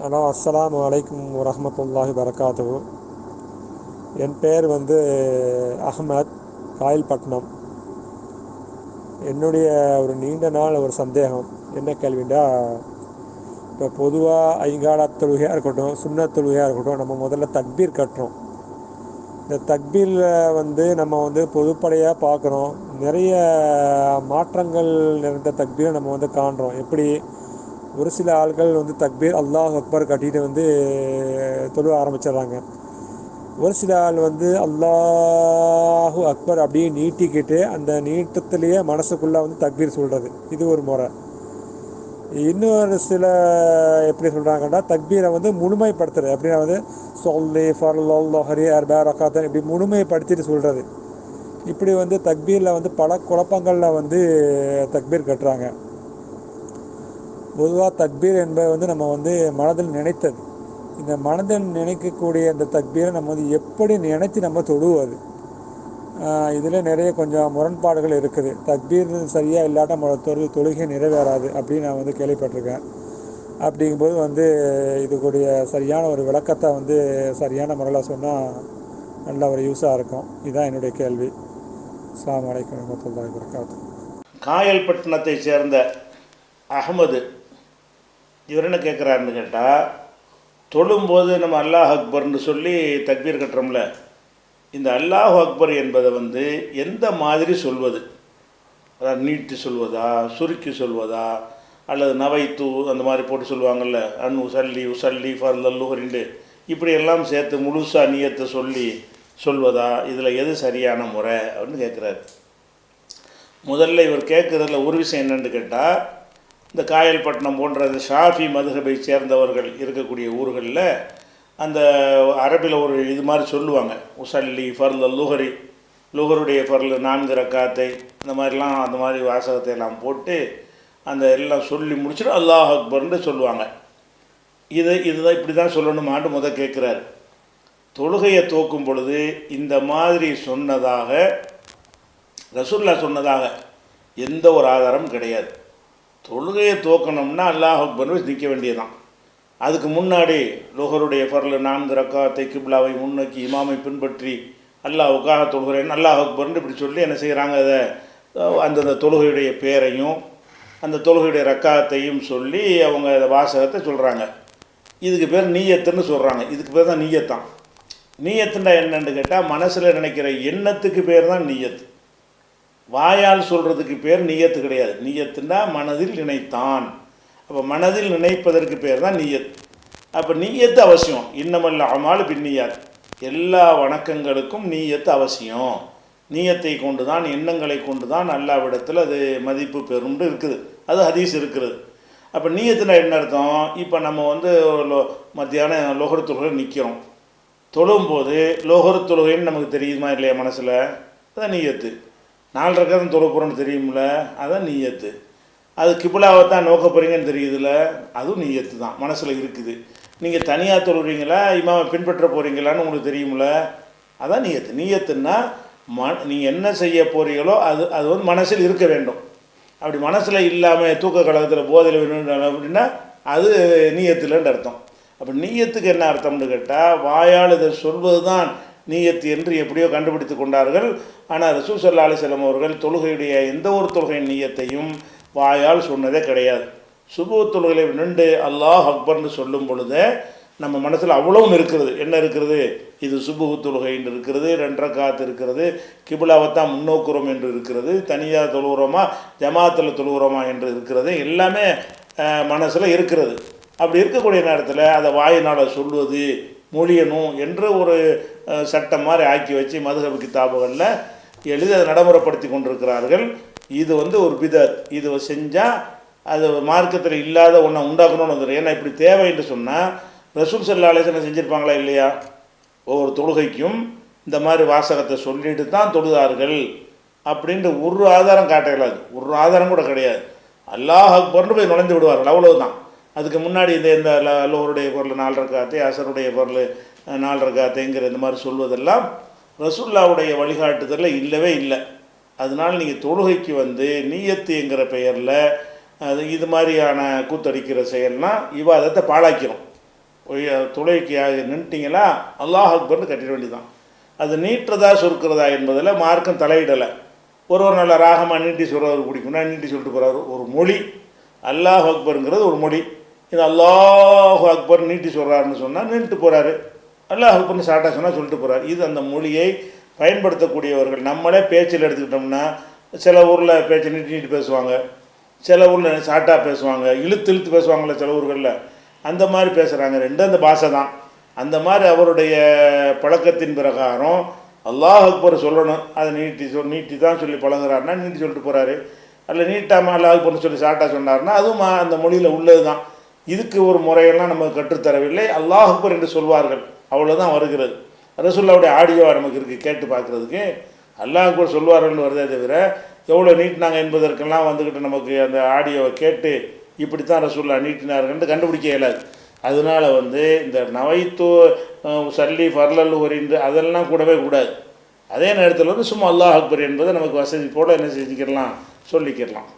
Hello அஸ்லாம் அலைக்கும் வரமத்துல்லாஹி வரகாத்து என் பெயர் வந்து அஹ்மத் காயல்பட்டினம். என்னுடைய ஒரு நீண்ட நாள் ஒரு சந்தேகம். என்ன கேள்விண்டா இப்போ பொதுவாக ஐங்கால தொழுகையாக இருக்கட்டும் சுண்ணத் தொழுகையாக இருக்கட்டும் நம்ம முதல்ல தக்பீர் கட்டுறோம். இந்த தக்பீரில் வந்து நம்ம வந்து பொதுப்படையாக பார்க்குறோம். நிறைய மாற்றங்கள் நிறைந்த தக்பீரை நம்ம வந்து காண்றோம். எப்படி ஒரு சில ஆள்கள் வந்து தக்பீர் அல்லாஹ் அக்பர் கட்டிட்டு வந்து தொழுவ ஆரம்பிச்சிடுறாங்க. ஒரு சில ஆள் வந்து அல்லாஹு அக்பர் அப்படியே நீட்டிக்கிட்டு அந்த நீட்டத்திலேயே மனசுக்குள்ளே வந்து தக்பீர் சொல்கிறது இது ஒரு முறை. இன்னொரு சில எப்படி சொல்கிறாங்கன்னா தக்பீரை வந்து முழுமைப்படுத்துறது. எப்படின்னா வந்து சொல்லி ஃபர்லி அர்பா ரக்காத்தன் இப்படி முழுமைப்படுத்திட்டு சொல்கிறது இப்படி வந்து தக்பீரில் வந்து பல குழப்பங்களில் வந்து தக்பீர் கட்டுறாங்க. பொதுவாக தக்பீர் என்பது வந்து நம்ம வந்து மனதில் நினைத்தது. இந்த மனதில் நினைக்கக்கூடிய இந்த தக்பீரை நம்ம வந்து எப்படி நினைத்து நம்ம தொழுவது இதில் நிறைய கொஞ்சம் முரண்பாடுகள் இருக்குது. தக்பீர் சரியாக இல்லாட்ட நம்மளோட தொழு தொழுகை நிறைவேறாது அப்படின்னு நான் வந்து கேள்விப்பட்டிருக்கேன். அப்படிங்கும்போது வந்து இதுக்குடைய சரியான ஒரு விளக்கத்தை வந்து சரியான முறையில் சொன்னால் நல்ல ஒரு யூஸாக இருக்கும். இதுதான் என்னுடைய கேள்வி. அஸ்லாம் வலைக்கம் வரமத்துல்லாஹி வரகாத்து காயல்பட்டினத்தை சேர்ந்த அகமது இவர் என்ன கேட்குறாருன்னு கேட்டால் தொழும்போது நம்ம அல்லாஹ் அக்பர்னு சொல்லி தக்பீர் கட்டுறோம்ல இந்த அல்லாஹ் அக்பர் என்பதை வந்து எந்த மாதிரி சொல்வது? அதாவது நீட்டி சொல்வதா சுருக்கி சொல்வதா அல்லது நவைத்து அந்த மாதிரி போட்டு சொல்லுவாங்கள்ல அன் உசல்லி உசல்லி ஃபர்லல்லுஹரிண்டு இப்படியெல்லாம் சேர்த்து முழுசாக நீயத்தை சொல்லி சொல்வதா இதில் எது சரியான முறை அப்படின்னு கேட்குறாரு முதல்ல இவர் கேட்குறதுல ஒரு விஷயம் என்னென்னு கேட்டால் இந்த காயல்பட்டினம் போன்ற இந்த ஷாஃபி மதுகபை சேர்ந்தவர்கள் இருக்கக்கூடிய ஊர்களில் அந்த அரபில் ஒரு இது மாதிரி சொல்லுவாங்க. உசல்லி ஃபர்ல லுஹரி. லுஹருடைய ஃபர்ல் நான்கு ரக்காத்தை இந்த மாதிரிலாம் அந்த மாதிரி வாசகத்தை எல்லாம் போட்டு அந்த எல்லாம் சொல்லி முடிச்சுட்டு அல்லாஹ் அக்பர்னு சொல்லுவாங்க. இது இதுதான் இப்படி தான் சொல்லணுமான்னு முத கேட்குறாரு. தொழுகையை தோக்கும் பொழுது இந்த மாதிரி சொன்னதாக ரசுல்லா சொன்னதாக எந்த ஒரு ஆதாரமும் கிடையாது. தொழுகையை தோக்கணும்னா அல்லாஹ் அக்பர் நிற்க வேண்டியதுதான். அதுக்கு முன்னாடி லோகருடைய ஃபர்ல நான்கு ரக்காத்தை கிப்லாவை முன்னோக்கி இமாமை பின்பற்றி அல்லாஹுக்காக தொழுகிறேன் அல்லாஹ் அக்பர்னு இப்படி சொல்லி என்ன செய்கிறாங்க அதை அந்தந்த தொழுகையுடைய பேரையும் அந்த தொழுகையுடைய ரக்காத்தையும் சொல்லி அவங்க அதை வாசகத்தை சொல்கிறாங்க இதுக்கு பேர் நீயத்துன்னு சொல்கிறாங்க இதுக்கு பேர் தான் நீயத்தான். நீயத்துண்டா என்னன்னு கேட்டால் மனசில் நினைக்கிற எண்ணத்துக்கு பேர் தான் நீயத்து. வாயால் சொல்கிறதுக்கு பேர் நீயத்து கிடையாது. நீயத்துன்னா மனதில் நினைத்தான். அப்போ மனதில் நினைப்பதற்கு பேர் தான் நீயத் அப்போ நீயத்து அவசியம். இன்னமல்ல அமால் பின்னியார் எல்லா வணக்கங்களுக்கும் நீயத்து அவசியம். நீயத்தை கொண்டு தான் எண்ணங்களை கொண்டு தான் அல்லாவிடத்தில் அது மதிப்பு பெறும்னு இருக்குது. அது ஹதீஸ் இருக்கிறது அப்போ நீயத்துனா என்ன அர்த்தம்? இப்போ நம்ம வந்து லோ மத்தியானம் லோகர் தொழுகை நிற்கிறோம் தொழும்போது லோகர் தொழுகைன்னு நமக்கு தெரியுமா இல்லையா மனசில்? அதான் நீயத்து. நாலு ரக்கம் தொழ போகிறோன்னு தெரியுமில்ல அதான் நீயத்து. அது கிபிலாவை தான் நோக்க போகிறீங்கன்னு தெரியுதுல்ல அதுவும் நீயத்து தான் மனசில் இருக்குது. நீங்கள் தனியாக தொழுறீங்களா இமாவை பின்பற்ற போகிறீங்களான்னு உங்களுக்கு தெரியுமில்ல அதான் நீயத்து. நீயத்துன்னா ம நீங்கள் என்ன செய்ய போகிறீங்களோ அது அது வந்து மனசில் இருக்க வேண்டும். அப்படி மனசில் இல்லாமல் தூக்க கழகத்தில் போதையில் வேணும் அப்படின்னா அது நீயத்துலன்னு அர்த்தம். அப்போ நீயத்துக்கு என்ன அர்த்தம்னு கேட்டால் வாயால் இதை சொல்வது தான் நீயத்து என்று எப்படியோ கண்டுபிடித்து கொண்டார்கள். ஆனால் ரசூ சல்லா அலிசல்லம் அவர்கள் தொழுகையுடைய எந்த ஒரு தொழுகையின் நீயத்தையும் வாயால் சொன்னதே கிடையாது. சுபு தொழுகையை நின்று அல்லாஹ் அக்பர்னு சொல்லும் பொழுது நம்ம மனசில் அவ்வளவும் இருக்கிறது. என்ன இருக்கிறது? இது சுபுகு தொழுகைன்னு இருக்கிறது ரெண்டரை காத்து இருக்கிறது கிபிலாவைத்தான் முன்னோக்குறோம் என்று இருக்கிறது தனியாக தொழுகிறோமா ஜமாத்தில் தொழுகிறோமா என்று இருக்கிறது. எல்லாமே மனசில் இருக்கிறது. அப்படி இருக்கக்கூடிய நேரத்தில் அதை வாயினால் சொல்வது மொழியணும் என்ற ஒரு சட்டம் மாதிரி ஆக்கி வச்சு மதுகபு கிதாபுகளில் எழுதி அதை நடைமுறைப்படுத்தி கொண்டிருக்கிறார்கள். இது வந்து ஒரு பிதத் இது செஞ்சால் அது மார்க்கத்தில் இல்லாத ஒன்றை உண்டாக்கணும்னு வந்துடும் ஏன்னா இப்படி தேவை என்று சொன்னால் ரசூல் சல்லா அலேசனை செஞ்சுருப்பாங்களா இல்லையா? ஒவ்வொரு தொழுகைக்கும் இந்த மாதிரி வாசகத்தை சொல்லிட்டு தான் தொழுதார்கள் அப்படின்ட்டு ஒரு ஆதாரம் காட்ட ஒரு ஆதாரம் கூட கிடையாது. அல்லாஹ் அக்பர்னு போய் நுழைந்து விடுவார்கள். அவ்வளவுதான். அதுக்கு முன்னாடி இந்த இந்த லோருடைய பொருள் நாலு காத்தே அசருடைய பொருள் நாலு காத்தேங்கிற இந்த மாதிரி சொல்வதெல்லாம் ரசுல்லாவுடைய வழிகாட்டுதலில் இல்லவே இல்லை. அதனால் நீங்கள் தொழுகைக்கு வந்து நீயத்துங்கிற பெயரில் அது இது மாதிரியான கூத்தடிக்கிற செயல்னால் விவாதத்தை பாழாக்கிறோம் தொழுகைக்கு நின்ட்டிங்களா அல்லாஹ் அக்பர்னு கட்டிட வேண்டியதான் அது நீட்டுறதா சுருக்கிறதா என்பதில் மார்க்கம் தலையிடலை. ஒரு ஒரு நல்ல ராகமாக நீட்டி சொல்கிறவர் பிடிக்கும்னா நீட்டி சொல்லிட்டு போகிறார் ஒரு மொழி அல்லாஹ் அக்பருங்கிறது ஒரு மொழி. இது அல்லாஹ் அக்பர் நீட்டி சொல்கிறாருன்னு சொன்னால் நின்றுட்டு போகிறாரு அல்லாஹ் அக்பர்னு ஷார்ட்டாக சொன்னால் சொல்லிட்டு போகிறார் இது அந்த மொழியை பயன்படுத்தக்கூடியவர்கள். நம்மளே பேச்சில் எடுத்துக்கிட்டோம்னா சில ஊரில் பேச்சை நீட்டி நீட்டி பேசுவாங்க. சில ஊரில் ஷார்ட்டாக பேசுவாங்க. இழுத்து இழுத்து பேசுவாங்கள்ல சில ஊர்களில். அந்த மாதிரி பேசுகிறாங்க ரெண்டும் அந்த பாஷை தான். அந்த மாதிரி அவருடைய பழக்கத்தின் பிரகாரம் அல்லாஹ் அக்பர் சொல்லணும். அதை நீட்டி சொல் நீட்டி தான் சொல்லி பழகுறாருன்னா நீட்டி சொல்லிட்டு போகிறாரு அல்ல நீட்டாமல் அல்லாஹ் அக்பர்னு சொல்லி ஷார்ட்டாக சொன்னார்னா அதுவும் மா- அந்த மொழியில் உள்ளது தான் இதுக்கு ஒரு முறையெல்லாம் நமக்கு கற்றுத்தரவில்லை. அல்லாஹ் அக்பர் என்று சொல்வார்கள். அவ்வளோதான் வருகிறது. ரசுல்லாவுடைய ஆடியோ நமக்கு இருக்குது கேட்டு பார்க்குறதுக்கு. அல்லாஹ் அக்பர் வருதே தவிர எவ்வளோ நீட்டினாங்க என்பதற்கெல்லாம் வந்துக்கிட்டு நமக்கு அந்த ஆடியோவை கேட்டு இப்படி தான் ரசுல்லா நீட்டினார்கள்னு கண்டுபிடிக்க இயலாது. அதனால வந்து இந்த நவைத்து சல்லி ஃபர்லல் ஒரிந்து அதெல்லாம் கூடவே கூடாது. அதே நேரத்தில் வந்து சும்மா அல்லாஹ் அக்பர் என்பதை நமக்கு வசதி போல என்ன செஞ்சுக்கிடலாம் சொல்லிக்கிடலாம்.